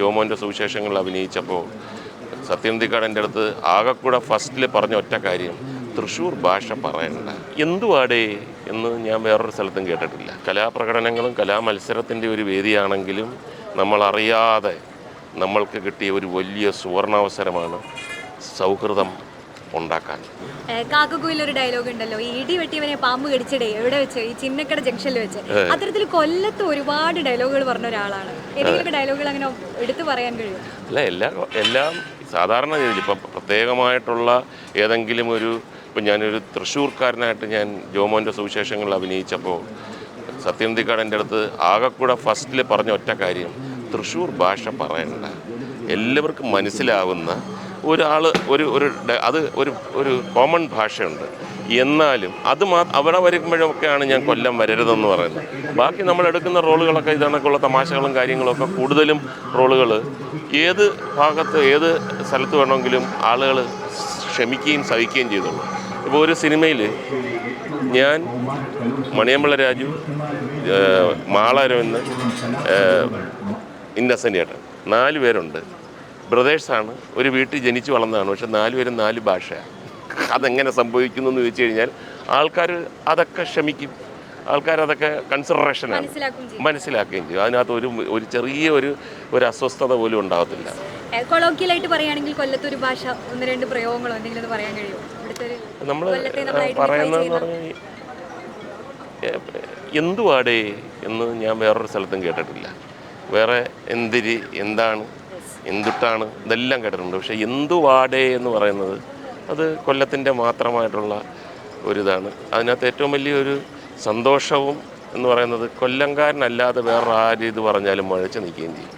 ജോമോന്റെ സുവിശേഷങ്ങളിൽ അഭിനയിച്ചപ്പോൾ സത്യന്തിക്കാട് എന്റെ അടുത്ത് ആകെക്കൂടെ ഫസ്റ്റിൽ പറഞ്ഞ ഒറ്റ കാര്യം തൃശ്ശൂർ ഭാഷ പറയണ്ട. എന്തുവാടേ എന്ന് ഞാൻ വേറൊരു സ്ഥലത്തും കേട്ടിട്ടില്ല. കലാപ്രകടനങ്ങളും കലാമത്സരത്തിന്റെ ഒരു വേദിയാണെങ്കിലും നമ്മളറിയാതെ നമ്മൾക്ക് കിട്ടിയ ഒരു വലിയ സുവർണാവസരമാണ് സൗഹൃദം ഉണ്ടാക്കാൻ. കാക്കക്കുയിൽ ഒരു ഡയലോഗ് ഉണ്ടല്ലോ. ഇടി വെട്ടിയവനെ പാമ്പ് കടിച്ചിടേ എവിടെ വെച്ച്? ഈ ചിന്നക്കട ജംഗ്ഷനിൽ വെച്ച്. അത്തരത്തിൽ കൊല്ലത്ത് ഒരുപാട് ഡയലോഗുകൾ പറഞ്ഞ ഒരാളാണ്. ഏതെങ്കിലും ഡയലോഗുകൾ അങ്ങനെ എടുത്തു പറയാൻ കഴിയും? അല്ല എല്ലാ എല്ലാം സാധാരണ രീതിയിൽ ഇപ്പം പ്രത്യേകമായിട്ടുള്ള ഏതെങ്കിലും ഒരു ഇപ്പം ഞാനൊരു തൃശ്ശൂർക്കാരനായിട്ട് ഞാൻ ജോമോന്റെ സുവിശേഷങ്ങളിൽ അഭിനയിച്ചപ്പോൾ സത്യന്തിക്കാട് എന്റെ അടുത്ത് ആകെക്കൂടെ ഫസ്റ്റിൽ പറഞ്ഞ ഒറ്റ കാര്യം തൃശ്ശൂർ ഭാഷ പറയണ്ട. എല്ലാവർക്കും മനസ്സിലാവുന്ന ഒരാൾ ഒരു ഒരു അത് ഒരു ഒരു കോമൺ ഭാഷയുണ്ട്. എന്നാലും അത് മാ അവിടെ വരുമ്പോഴൊക്കെയാണ് ഞാൻ കൊല്ലം വരരുതെന്ന് പറയുന്നത്. ബാക്കി നമ്മൾ എടുക്കുന്ന റോളുകളൊക്കെ ഇതണക്കുള്ള തമാശകളും കാര്യങ്ങളൊക്കെ കൂടുതലും റോളുകൾ ഏത് ഭാഗത്ത് ഏത് സ്ഥലത്ത് വേണമെങ്കിലും ആളുകൾ ക്ഷമിക്കുകയും സഹിക്കുകയും ചെയ്തോളൂ. ഇപ്പോൾ ഒരു സിനിമയിൽ ഞാൻ മണിയമ്പള രാജു മാളരവിന്ന് മാളാരവന് ഇന്നസെന്റ് ചേട്ടൻ നാല് പേരുണ്ട്. ബ്രദേഴ്സാണ്. ഒരു വീട്ടിൽ ജനിച്ചു വളർന്നതാണ്. പക്ഷെ നാല് പേരും നാല് ഭാഷയാണ്. അതെങ്ങനെ സംഭവിക്കുന്നു എന്ന് ചോദിച്ചു കഴിഞ്ഞാൽ ആൾക്കാർ അതൊക്കെ ക്ഷമിക്കും. ആൾക്കാർ അതൊക്കെ കൺസിഡറേഷനാണ് മനസ്സിലാക്കുകയും ചെയ്യും. അതിനകത്ത് ഒരു ഒരു ചെറിയ ഒരു ഒരു അസ്വസ്ഥത പോലും ഉണ്ടാകത്തില്ല കൊളോക്കിയലായിട്ട് പറയുകയാണെങ്കിൽ കൊല്ലത്ത് ഒരു ഭാഷ ഒന്ന് രണ്ട് പ്രയോഗങ്ങളോ എന്തെങ്കിലും പറയാൻ കഴിയുമോ? നമ്മൾ പറയുന്നതെന്ന് പറഞ്ഞാൽ എന്തുവാടേ എന്ന് ഞാൻ വേറൊരു സ്ഥലത്തും കേട്ടിട്ടില്ല. വേറെ എന്തിരി എന്താണ്? എന്തുട്ടാണ്? ഇതെല്ലാം കേട്ടിട്ടുണ്ട്. പക്ഷേ എന്തുവാടേ എന്ന് പറയുന്നത് അത് കൊല്ലത്തിന്റെ മാത്രമായിട്ടുള്ള ഒരിതാണ്. അതിനകത്ത് ഏറ്റവും വലിയൊരു സന്തോഷവും എന്ന് പറയുന്നത് കൊല്ലംകാരനല്ലാതെ വേറെ ആര് ഇത് പറഞ്ഞാലും മുഴച്ച് നിൽക്കുകയും ചെയ്യും.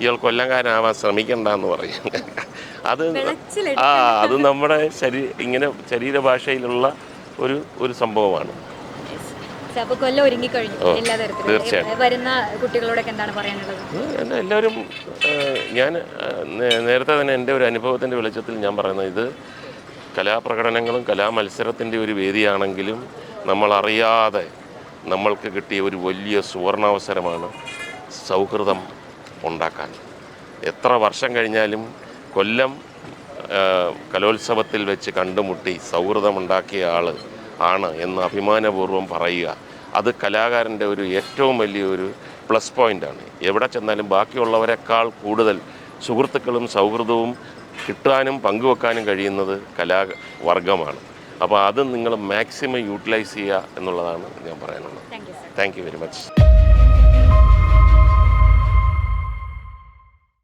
ഇയാൾ കൊല്ലംകാരനാവാൻ ശ്രമിക്കണ്ട എന്ന് പറയും. അത് ആ അത് നമ്മുടെ ശരീ ഇങ്ങനെ ശരീരഭാഷയിലുള്ള ഒരു ഒരു സംഭവമാണ്. അപ്പൊ കൊല്ലം ഒരുങ്ങിക്കഴിഞ്ഞു ഓ, എല്ലാ തരത്തിലും. വരുന്ന കുട്ടികളോടൊക്കെ എന്താണ് പറയാനുള്ളത്? എല്ലാവരും ഞാൻ നേരത്തെ തന്നെ എന്റെ ഒരു അനുഭവത്തിന്റെ വെളിച്ചത്തിൽ ഞാൻ പറയുന്നത് ഇത് കലാപ്രകടനങ്ങളും കലാമത്സരത്തിന്റെ ഒരു വേദിയാണെങ്കിലും നമ്മളറിയാതെ നമ്മൾക്ക് കിട്ടിയ ഒരു വലിയ സുവർണാവസരമാണ് സൗഹൃദം ഉണ്ടാക്കാൻ. എത്ര വർഷം കഴിഞ്ഞാലും കൊല്ലം കലോത്സവത്തിൽ വെച്ച് കണ്ടുമുട്ടി സൗഹൃദമുണ്ടാക്കിയ ആൾ ആണ് എന്ന് അഭിമാനപൂർവം പറയുക. അത് കലാകാരന്റെ ഒരു ഏറ്റവും വലിയൊരു പ്ലസ് പോയിന്റാണ് എവിടെ ചെന്നാലും ബാക്കിയുള്ളവരെക്കാൾ കൂടുതൽ സുഹൃത്തുക്കളും സൗഹൃദവും കിട്ടാനും പങ്കുവെക്കാനും കഴിയുന്നത് കലാവർഗമാണ് അപ്പോൾ അത് നിങ്ങൾ മാക്സിമം യൂട്ടിലൈസ് ചെയ്യുക എന്നുള്ളതാണ് ഞാൻ പറയാനുള്ളത്. Thank you sir thank you very much